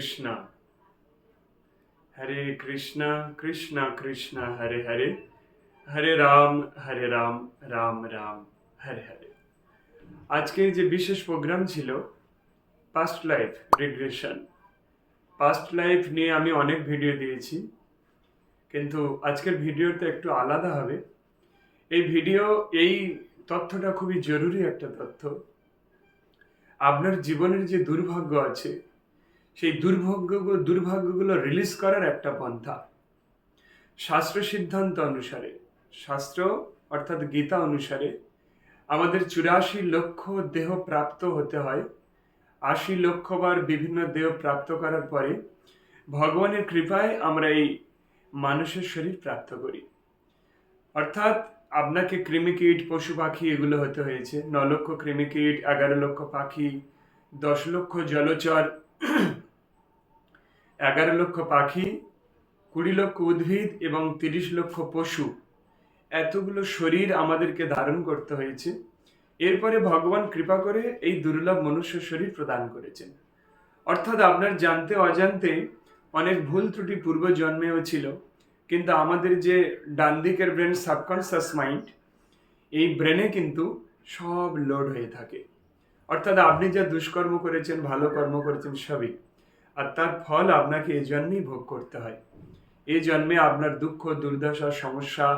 কৃষ্ণ। হরে কৃষ্ণ কৃষ্ণ কৃষ্ণ, হরে হরে। হরে রাম হরে রাম রাম রাম, হরে হরে। আজকের যে বিশেষ প্রোগ্রাম ছিল past life regression past life নিয়ে আমি অনেক ভিডিও দিয়েছি, কিন্তু আজকের ভিডিওটা একটু আলাদা হবে। এই ভিডিও এই তথ্যটা খুবই জরুরি একটা তথ্য। আপনার জীবনের যে দুর্ভাগ্য আছে সেই দুর্ভাগ্য দুর্ভাগ্যগুলো রিলিজ করার একটা পন্থা। শাস্ত্র সিদ্ধান্ত অনুসারে, শাস্ত্র অর্থাৎ গীতা অনুসারে আমাদের চুরাশি লক্ষ দেহ প্রাপ্ত হতে হয়। আশি লক্ষবার বিভিন্ন দেহ প্রাপ্ত করার পরে ভগবানের কৃপায় আমরা এই মানুষের শরীর প্রাপ্ত করি। অর্থাৎ আপনাকে কৃমিকীট পশু পাখি এগুলো হতে হয়েছে। ন লক্ষ কৃমিকীট এগারো লক্ষ পাখি, দশ লক্ষ জলচর এগারো লক্ষ পাখি, কুড়ি লক্ষ উদ্ভিদ এবং তিরিশ লক্ষ পশু। এতগুলো শরীর আমাদেরকে ধারণ করতে হয়েছে। এরপরে ভগবান কৃপা করে এই দুর্লভ মনুষ্য শরীর প্রদান করেছেন। অর্থাৎ আপনার জানতে অজান্তে অনেক ভুল ত্রুটি পূর্ব জন্মেও ছিল, কিন্তু আমাদের যে ডান দিকের ব্রেন সাবকনসিয়াস মাইন্ড এই ব্রেনে কিন্তু সব লোড হয়ে থাকে। অর্থাৎ আপনি যা দুষ্কর্ম করেছেন, ভালো কর্ম করেছেন, সবই। আর তার ফল আপনাকে এই জন্মেই ভোগ করতে হয়। এই জন্মে আপনার দুঃখ, দুর্দশা, সমস্যা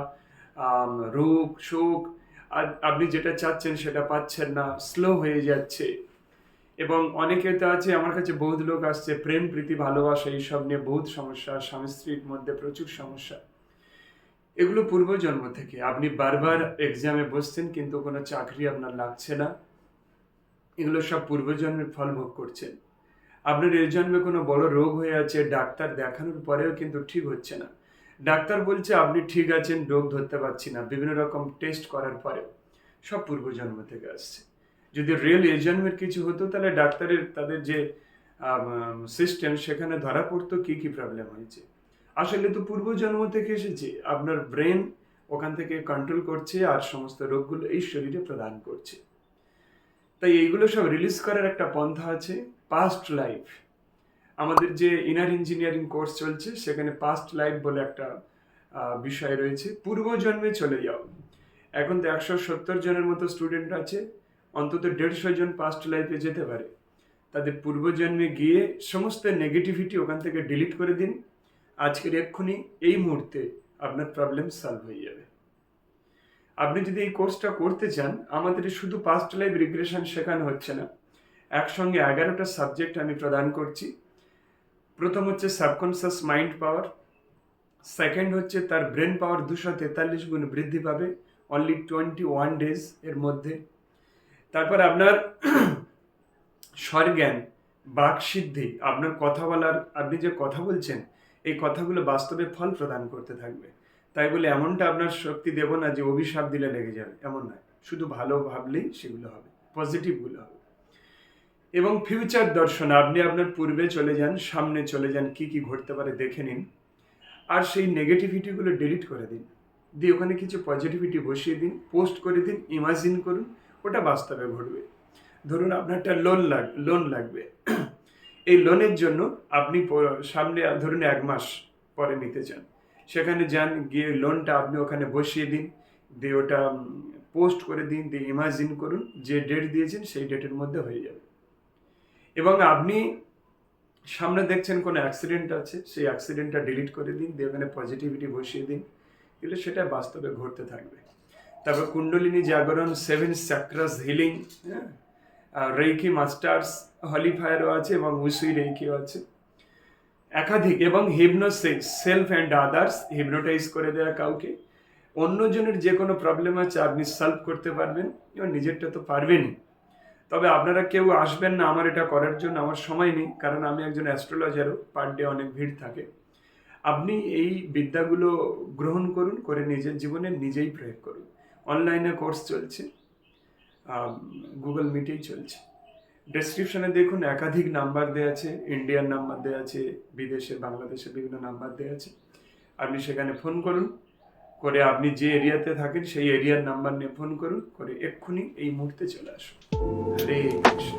রোগ, শোক আপনি যেটা চাচ্ছেন সেটা পাচ্ছেন না স্লো হয়ে যাচ্ছে। এবং অনেকে তো আছে, আমার কাছে বহুত লোক আসছে, প্রেম, প্রীতি, ভালোবাসা, এইসব নিয়ে বহুত সমস্যা, স্বামী স্ত্রীর মধ্যে প্রচুর সমস্যা। এগুলো পূর্বজন্ম থেকে। আপনি বারবার এক্সামে বসছেন, কিন্তু কোনো চাকরি আপনার লাগছে না। এগুলো সব পূর্বজন্মের ফল ভোগ করছেন। আপনার এই জন্মে কোনো বড় রোগ হয়ে আছে, ডাক্তার দেখানোর পরেও কিন্তু ঠিক হচ্ছে না। ডাক্তার বলছে, আপনি ঠিক আছেন, রোগ ধরতে পারছি না। বিভিন্ন রকম টেস্ট করার পরেও। সব পূর্বজন্ম থেকে আসছে। যদি রিয়েল এই জন্মের কিছু হতো, তাহলে ডাক্তারের তাদের যে সিস্টেম সেখানে ধরা পড়তো কি কি প্রবলেম হয়েছে। আসলে তো পূর্বজন্ম থেকে এসেছে। আপনার ব্রেন ওখান থেকে কন্ট্রোল করছে আর সমস্ত রোগগুলো এই শরীরে প্রদান করছে। তাই এইগুলো সব রিলিজ করার একটা পন্থা আছে। পাস্ট লাইফ আমাদের যে ইনার ইঞ্জিনিয়ারিং কোর্স চলছে, সেখানে পাস্ট লাইফ বলে একটা বিষয় রয়েছে। পূর্বজন্মে চলে যাও। এখন তো একশো সত্তর জনের মতো স্টুডেন্ট আছে, অন্তত দেড়শো জন পাস্ট লাইফে যেতে পারে। তাদের পূর্বজন্মে গিয়ে সমস্ত নেগেটিভিটি ওখান থেকে ডিলিট করে দিন। আজকের এক্ষুনি, এই মুহূর্তে আপনার প্রবলেম সলভ হয়ে যাবে। আপনি যদি এই কোর্সটা করতে চান, আমাদের শুধু পাস্ট লাইফ রিগ্রেশন শেখানো হচ্ছে না। একসঙ্গে এগারোটা সাবজেক্ট আমি প্রদান করছি। প্রথম হচ্ছে সাবকনসিয়াস মাইন্ড পাওয়ার সেকেন্ড হচ্ছে তার ব্রেন পাওয়ার দুশো তেতাল্লিশ গুণ বৃদ্ধি পাবে অনলি টোয়েন্টি ওয়ান ডেজ এর মধ্যে। তারপর আপনার স্বরজ্ঞান বাক সিদ্ধি আপনার কথা বলার, আপনি যে কথা বলছেন, এই কথাগুলো বাস্তবে ফল প্রদান করতে থাকবে। তাই বলে এমনটা আপনার শক্তি দেব না যে অভিশাপ দিলে লেগে যাবে, এমন নয়। শুধু ভালো ভাবলেই সেগুলো হবে পজিটিভগুলো হবে। এবং ফিউচার দর্শন, আপনি আপনার পূর্বে চলে যান, সামনে চলে যান, কি কি ঘটতে পারে দেখে নিন। আর সেই নেগেটিভিটিগুলো ডিলিট করে দিন। দিয়ে ওখানে কিছু পজিটিভিটি বসিয়ে দিন পোস্ট করে দিন ইমাজিন করুন, ওটা বাস্তবে ঘটবে। ধরুন আপনার একটা লোন লাগ লোন লাগবে। এই লোনের জন্য আপনি সামনে ধরুন এক মাস পরে নিতে চান। সেখানে যান, গিয়ে লোনটা আপনি ওখানে বসিয়ে দিন, দিয়ে ওটা পোস্ট করে দিন, দিয়ে ইমাজিন করুন, যে ডেট দিয়েছেন সেই ডেটের মধ্যে হয়ে যাবে। এবং আপনি সামনে দেখছেন কোনো অ্যাক্সিডেন্ট আছে, সেই অ্যাক্সিডেন্টটা ডিলিট করে দিন, দিয়ে ওখানে পজিটিভিটি বসিয়ে দিন তাহলে সেটা বাস্তবে ঘটতে থাকবে। তারপর কুণ্ডলিনী জাগরণ সেভেন স্যাক্রাস হিলিং হ্যাঁ? রেইকি মাস্টার্স হলিফায়ারও আছে এবং উসুই রেইকিও আছে। একাধিক এবং hypnosis self and others hypnotise করে দেওয়া কাউকে। অন্যজনের যে কোনো প্রবলেম আছে, আপনি সলভ করতে পারবেন, এবং নিজেরটা তো পারবেনই। তবে আপনারা কেউ আসবেন না আমার এটা করার জন্য, আমার সময় নেই, কারণ আমি একজন অ্যাস্ট্রোলজারও, পার ডে অনেক ভিড় থাকে। আপনি এই বিদ্যাগুলো গ্রহণ করুন, করে নিজের জীবনে নিজেই প্রয়োগ করুন। অনলাইনে কোর্স চলছে গুগল মিটেই চলছে। ডেসক্রিপশনে দেখুন, একাধিক নাম্বার দেওয়া আছে, ইন্ডিয়ান নাম্বার দেওয়া আছে, বিদেশে, বাংলাদেশে বিভিন্ন নাম্বার দেওয়া আছে। আপনি সেখানে ফোন করুন করে আপনি যে এরিয়াতে থাকেন, সেই এরিয়ার নাম্বার নিয়ে ফোন করুন, করে এক্ষুনি এই মুহূর্তে চলে আসুন। হরে কৃষ্ণ।